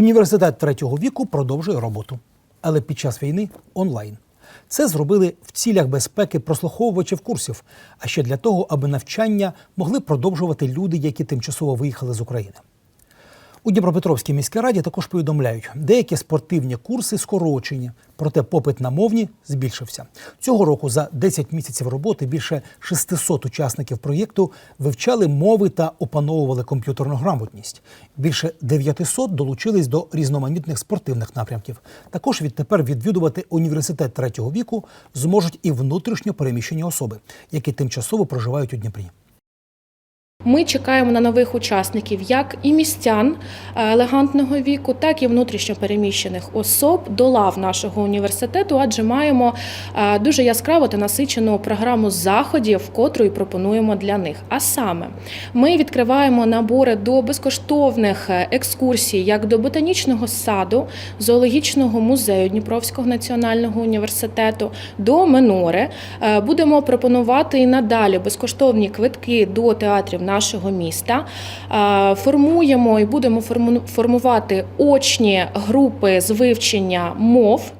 Університет третього віку продовжує роботу, але під час війни онлайн. Це зробили в цілях безпеки прослуховувачів курсів, а ще для того, аби навчання могли продовжувати люди, які тимчасово виїхали з України. У Дніпропетровській міській раді також повідомляють, деякі спортивні курси скорочені, проте попит на мовні збільшився. Цього року за 10 місяців роботи більше 600 учасників проєкту вивчали мови та опановували комп'ютерну грамотність. Більше 900 долучились до різноманітних спортивних напрямків. Також відтепер відвідувати університет третього віку зможуть і внутрішньо переміщені особи, які тимчасово проживають у Дніпрі. Ми чекаємо на нових учасників, як і містян е, елегантного віку, так і внутрішньопереміщених особ до лав нашого університету, адже маємо е, дуже яскраву та насичену програму заходів, котру і пропонуємо для них. А саме, ми відкриваємо набори до безкоштовних е, екскурсій, як до ботанічного саду, зоологічного музею Дніпровського національного університету, до Минори. Е, Будемо пропонувати і надалі безкоштовні квитки до театрів нашого міста. Е, Формуємо і будемо форму- формувати очні групи з вивчення мов.